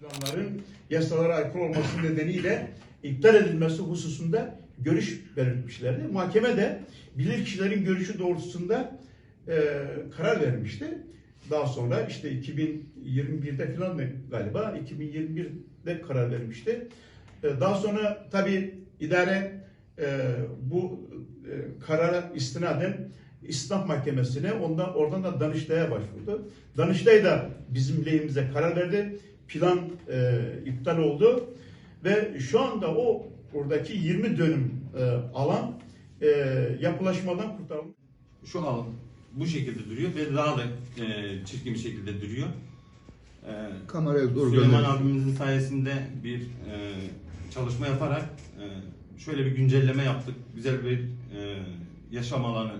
planların yasalara aykırı olması nedeniyle iptal edilmesi hususunda görüş belirtmişlerdi. Mahkeme de bilirkişilerin görüşü doğrultusunda e, karar vermişti. Daha sonra işte 2021'de falan mı galiba 2021'de karar vermişti. E, daha sonra tabi idare e, bu e, karara istinaden İslam Mahkemesi'ne ondan oradan da Danıştay'a başvurdu. Danıştay da bizim lehimize karar verdi. Plan e, iptal oldu ve şu anda o oradaki 20 dönüm e, alan e, yapılaşmadan kurtarıldı. Şu an bu şekilde duruyor ve daha da e, çirkin bir şekilde duruyor. E, Kameraya doğru Süleyman gönder. abimizin sayesinde bir e, çalışma yaparak e, şöyle bir güncelleme yaptık. Güzel bir e, yaşam alanı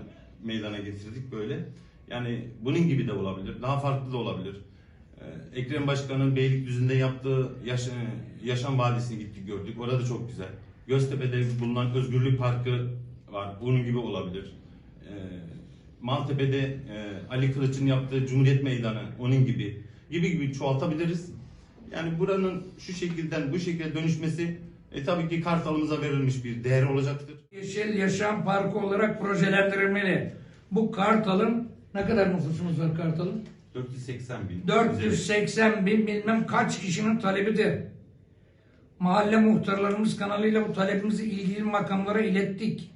meydana getirdik böyle. Yani bunun gibi de olabilir. Daha farklı da olabilir. E, Ekrem Başkan'ın Beylikdüzü'nde yaptığı yaş, yaşam vadisini gittik gördük. Orada çok güzel. Göztepe'de bulunan Özgürlük Parkı var. Bunun gibi olabilir. E, Maltepe'de e, Ali Kılıç'ın yaptığı Cumhuriyet Meydanı onun gibi gibi gibi çoğaltabiliriz. Yani buranın şu şekilden bu şekilde dönüşmesi e, tabii ki Kartal'ımıza verilmiş bir değer olacaktır. Yeşil Yaşam Parkı olarak projelendirilmeli. Bu Kartal'ın ne kadar nüfusumuz var Kartal'ın? 480 bin. 480 bin bilmem kaç kişinin talebidir. Mahalle muhtarlarımız kanalıyla bu talebimizi ilgili makamlara ilettik.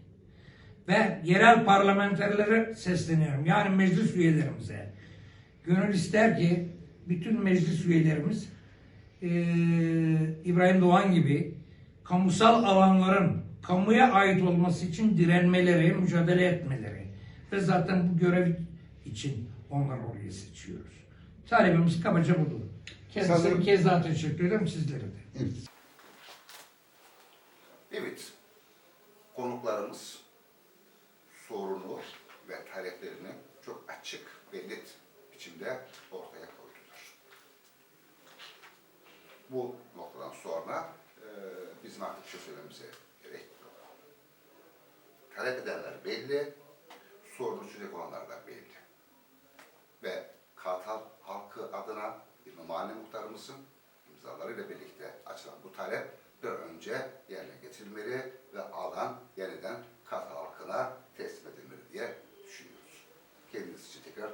Ve yerel parlamenterlere sesleniyorum. Yani meclis üyelerimize. Gönül ister ki bütün meclis üyelerimiz eee, İbrahim Doğan gibi kamusal alanların kamuya ait olması için direnmeleri, mücadele etmeleri ve zaten bu görev için onları oraya seçiyoruz. Talebimiz kabaca budur. Kendisine Sanırım- bir kez daha teşekkür ederim sizlere de. Evet. Evet, konuklarımız sorunu ve taleplerini çok açık ve net biçimde ortaya koydular. Bu noktadan sonra e, bizim artık şey söylememize gerek yok. Talep edenler belli, sorunu çözecek olanlar da belli. ve mahalle muhtarımızın imzalarıyla birlikte açılan bu talep bir önce yerine getirilmeli ve alan yeniden kat halkına teslim edilmeli diye düşünüyoruz. Kendiniz için tekrar